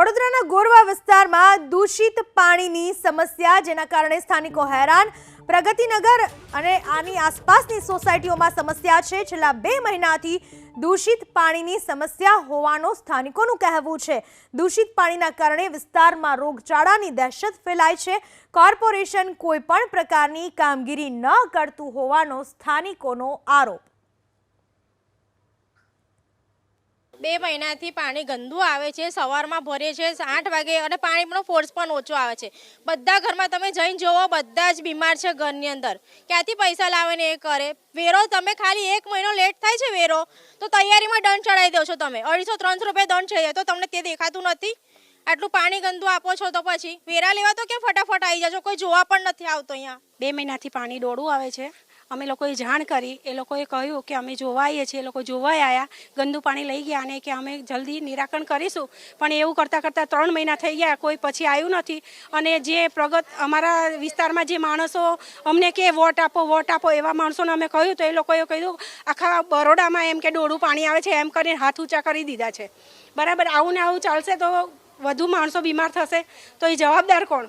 વડોદરાના ગોરવા વિસ્તારમાં દૂષિત પાણીની સમસ્યા, જેના કારણે સ્થાનિકો હેરાન. પ્રગતિનગર અને આની આસપાસની સોસાયટીઓમાં સમસ્યા છે. છેલ્લા બે મહિનાથી દૂષિત પાણીની સમસ્યા હોવાનું સ્થાનિકોનું કહેવું છે. દૂષિત પાણીના કારણે વિસ્તારમાં રોગચાળાની દહેશત ફેલાય છે. કોર્પોરેશન કોઈપણ પ્રકારની કામગીરી ન કરતું હોવાનો સ્થાનિકોનો આરોપ. બે મહિનાથી પાણી ગંદુ આવે છે, સવારમાં ભરે છે, આઠ વાગે અને પાણીનો ફોર્સ પણ ઓછો આવે છે. બધા ઘરમાં તમે જઈને જોવો બધા જ બીમાર છે ઘરની અંદર. ક્યાંથી પૈસા લાવે ને એ કરે? વેરો, તમે ખાલી એક મહિનો લેટ થાય છે વેરો, તો તૈયારીમાં દંડ ચડાવી દો છો તમે. અઢીસો, ત્રણસો રૂપિયા દંડ છે તો તમને તે દેખાતું નથી? આટલું પાણી ગંદુ આપો છો તો પછી? વેરા લેવા તો કેમ ફટાફટ આવી જશો કોઈ જોવા પણ નથી આવતો અહીંયા. બે મહિનાથી પાણી દોડું આવે છે. અમે લોકોએ જાણ કરી, એ લોકોએ કહ્યું કે અમે જોવાઈએ છીએ, એ લોકો જોવાઈ આવ્યા ગંદુ પાણી લઈ ગયા અને કે અમે જલ્દી નિરાકરણ કરીશું. પણ એવું કરતાં કરતાં ત્રણ મહિના થઈ ગયા, કોઈ પછી આવ્યું નથી. અને જે પ્રગત, અમારા વિસ્તારમાં જે માણસો, અમને કે વોટ આપો વોટ આપો એવા માણસોને અમે કહ્યું તો એ લોકોએ કહ્યું, આખા બરોડામાં એમ કે ડોળું પાણી આવે છે, એમ કરીને હાથ ઊંચા કરી દીધા છે. બરાબર, આવું ને આવું ચાલશે તો વધુ માણસો બીમાર થશે. તો એ જવાબદાર કોણ?